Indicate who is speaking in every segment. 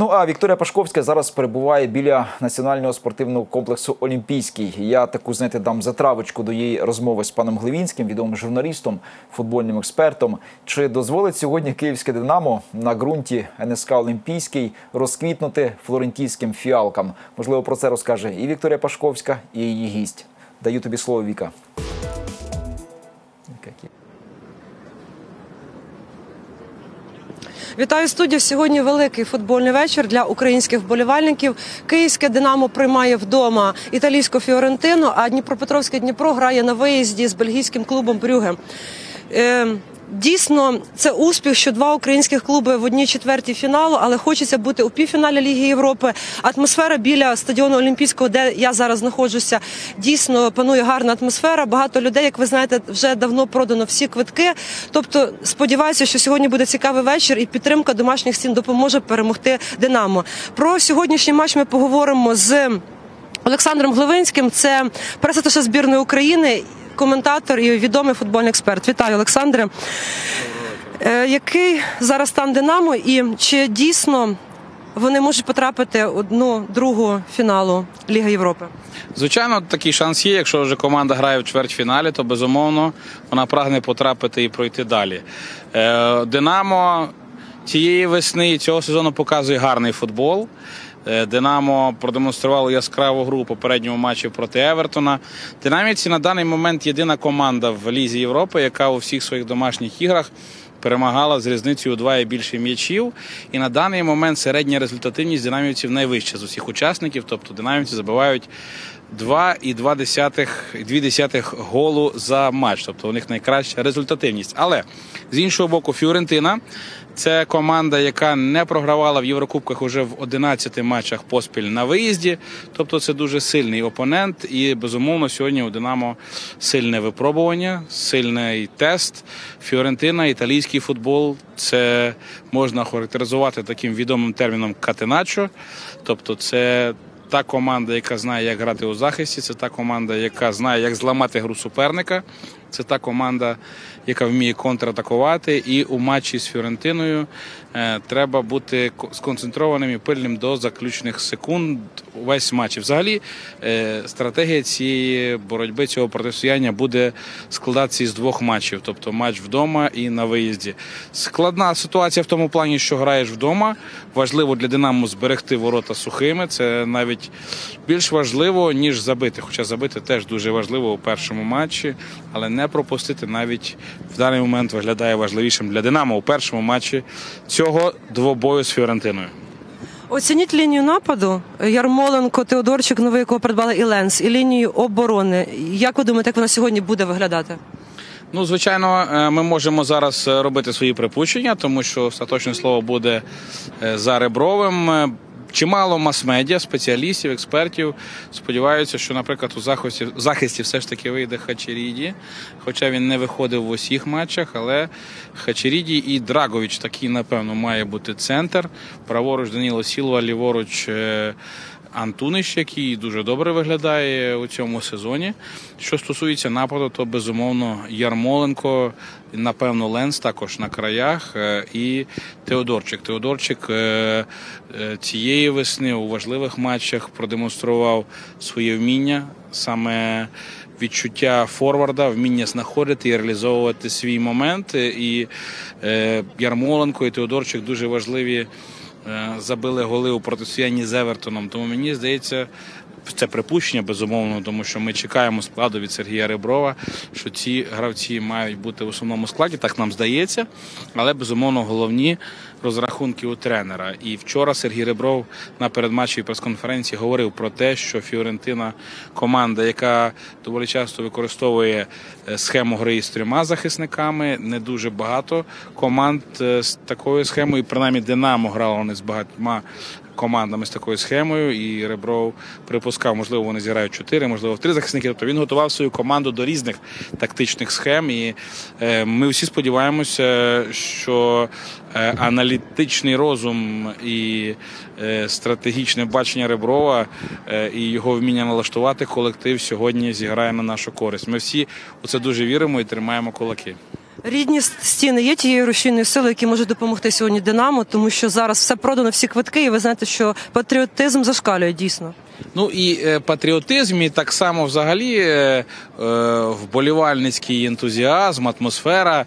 Speaker 1: Ну а Вікторія Пашковська зараз перебуває біля національного спортивного комплексу Олімпійський. Я таку знаєте, дам затравочку до її розмови з паном Гливінським, відомим журналістом, футбольним експертом. Чи дозволить сьогодні київське Динамо на ґрунті НСК Олімпійський розквітнути флорентійським фіалкам? Можливо, про це розкаже і Вікторія Пашковська, і її гість. Даю тобі слово, Віка.
Speaker 2: Вітаю студію. Сьогодні великий футбольний вечір для українських вболівальників. Київське Динамо приймає вдома італійську Фіорентину, а Дніпропетровське Дніпро грає на виїзді з бельгійським клубом Брюге. Дійсно, це успіх, що два українських клуби в одній четвертій фіналу, але хочеться бути у півфіналі Ліги Європи. Атмосфера біля стадіону Олімпійського, де я зараз знаходжуся, дійсно панує гарна атмосфера. Багато людей, як ви знаєте, вже давно продано всі квитки. Тобто, сподіваюся, що сьогодні буде цікавий вечір, і підтримка домашніх стін допоможе перемогти Динамо. Про сьогоднішній матч ми поговоримо з. Олександром Гливинським це пресатоша збірної України коментатор і відомий футбольний експерт. Вітаю, Олександре. Е, який зараз стан Динамо, і чи дійсно вони можуть потрапити одну другу фіналу Ліги Європи?
Speaker 3: Звичайно, такий шанс є. Якщо вже команда грає в чвертьфіналі, то безумовно вона прагне потрапити і пройти далі. Е, Динамо цієї весни і цього сезону показує гарний футбол. Е, Динамо продемонструвало яскраву гру у попередньому матчі проти Евертона. Динаміці на даний момент єдина команда в Лізі Європи, яка у всіх своїх домашніх іграх. Перемагала з різницею у два і більше м'ячів, і на даний момент середня результативність динамівців найвища з усіх учасників. Тобто динамівці забивають 2,2 голу за матч. Тобто у них найкраща результативність. Але з іншого боку, Фіорентина це команда, яка не програвала в Єврокубках уже в 11 матчах поспіль на виїзді. Тобто, це дуже сильний опонент. І безумовно, сьогодні у Динамо сильне випробування, сильний тест. Фіорентина, італійський футбол. Це можна характеризувати таким відомим терміном катеначо. Тобто, це та команда, яка знає, як грати у захисті, це та команда, яка знає, як зламати гру суперника. Це та команда, яка вміє контратакувати. І у матчі з Фіорентиною е, треба бути сконцентрованим і пильним до заключних секунд увесь матч. І Взагалі, е, стратегія цієї боротьби цього протистояння буде складатися із двох матчів, тобто матч вдома і на виїзді. Складна ситуація в тому плані, що граєш вдома. Важливо для Динамо зберегти ворота сухими. Це навіть більш важливо ніж забити. Хоча забити теж дуже важливо у першому матчі, але не пропустити навіть в даний момент виглядає важливішим для Динамо у першому матчі цього двобою з Фіорентиною.
Speaker 2: Оцініть лінію нападу Ярмоленко, Теодорчик, новий, якого придбали і Ленс, і лінію оборони. Як ви думаєте, як вона сьогодні буде виглядати?
Speaker 3: Ну, звичайно, е, ми можемо зараз е, робити свої припущення, тому що остаточне слово буде е, за Ребровим. Чимало мас-медіа, спеціалістів, експертів сподіваються, що, наприклад, у захисті, захисті все ж таки вийде Хачеріді, хоча він не виходив в усіх матчах, але Хачеріді і Драгович такий, напевно, має бути центр. Праворуч Даніло Сілва, ліворуч Антуниш, який дуже добре виглядає у цьому сезоні. Що стосується нападу, то безумовно Ярмоленко, напевно, Ленс також на краях е, і Теодорчик. Теодорчик е, е, цієї весни у важливих матчах продемонстрував своє вміння саме. Відчуття форварда, вміння знаходити і реалізовувати свій момент. І Ярмоленко і Теодорчик дуже важливі забили голи у протистоянні з Евертоном. Тому мені здається, це припущення безумовно, тому що ми чекаємо складу від Сергія Реброва, що ці гравці мають бути в основному складі. Так нам здається, але безумовно головні розрахунки у тренера. І вчора Сергій Ребров на передматчевій прес-конференції говорив про те, що Фіорентина команда, яка доволі часто використовує е, схему гри із трьома захисниками. Не дуже багато команд е, з такою схемою, принаймні Динамо грало вони з багатьма командами з такою схемою, і Ребров припускав, можливо, вони зіграють чотири, можливо, в три захисники. Тобто він готував свою команду до різних тактичних схем. І е, ми всі сподіваємося, що е, аналітичний розум і е, стратегічне бачення Реброва і його вміння налаштувати колектив сьогодні зіграє на нашу користь. Ми всі у це дуже віримо і тримаємо кулаки.
Speaker 2: Рідні стіни є тією рушійною силою, які можуть допомогти сьогодні Динамо, тому що зараз все продано, всі квитки, і ви знаєте, що патріотизм зашкалює дійсно.
Speaker 3: Ну і е, патріотизм, і так само взагалі е, е, вболівальницький ентузіазм, атмосфера.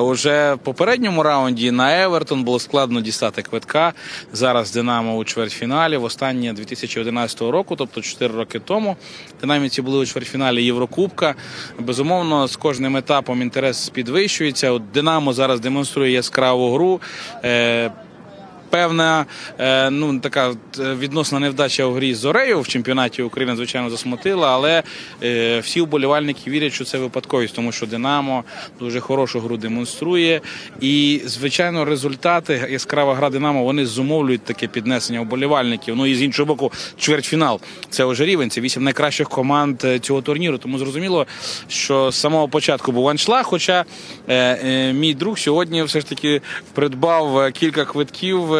Speaker 3: Уже в попередньому раунді на Евертон було складно дістати квитка. Зараз Динамо у чвертьфіналі. В останнє 2011 року, тобто 4 роки тому, динамівці були у чвертьфіналі Єврокубка. Безумовно, з кожним етапом інтерес підвищується. От Динамо зараз демонструє яскраву гру. Певна е, ну така е, відносна невдача у грі з Зорею в чемпіонаті України, звичайно, засмутила, але е, всі вболівальники вірять, що це випадковість, тому що Динамо дуже хорошу гру демонструє. І, звичайно, результати яскрава гра Динамо вони зумовлюють таке піднесення вболівальників. Ну і з іншого боку, чвертьфінал це вже рівень, це вісім найкращих команд цього турніру. Тому зрозуміло, що з самого початку був аншлаг. Хоча е, е, мій друг сьогодні все ж таки придбав кілька квитків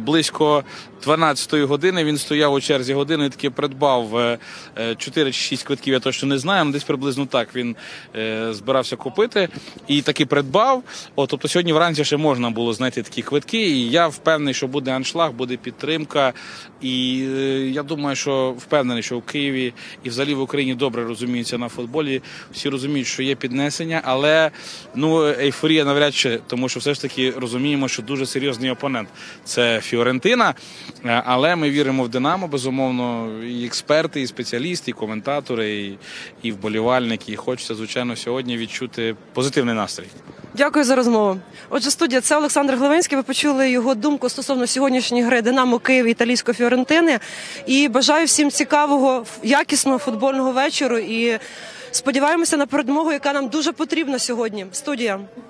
Speaker 3: близько 12-ї години. Він стояв у черзі години таки придбав е, е, 4 чи 6 квитків. Я точно не знаю. Десь приблизно так він е, збирався купити і таки придбав. О, тобто сьогодні вранці ще можна було знайти такі квитки. І я впевнений, що буде аншлаг, буде підтримка. І е, я думаю, що впевнений, що в Києві і взагалі в Україні добре розуміються на футболі. Всі розуміють, що є піднесення, але ну ейфорія навряд чи, тому що все ж таки розуміємо, що дуже серйозний опонент це Фіорентина. Е, Але ми віримо в Динамо, безумовно, і експерти, і спеціалісти, і коментатори, і, і вболівальники. І хочеться, звичайно, сьогодні відчути позитивний настрій.
Speaker 2: Дякую за розмову. Отже, студія, це Олександр Главинський. Ви почули його думку стосовно сьогоднішньої гри Динамо Київ і італійської Фіорентини. І бажаю всім цікавого, якісного футбольного вечору. І сподіваємося на перемогу, яка нам дуже потрібна сьогодні. Студія.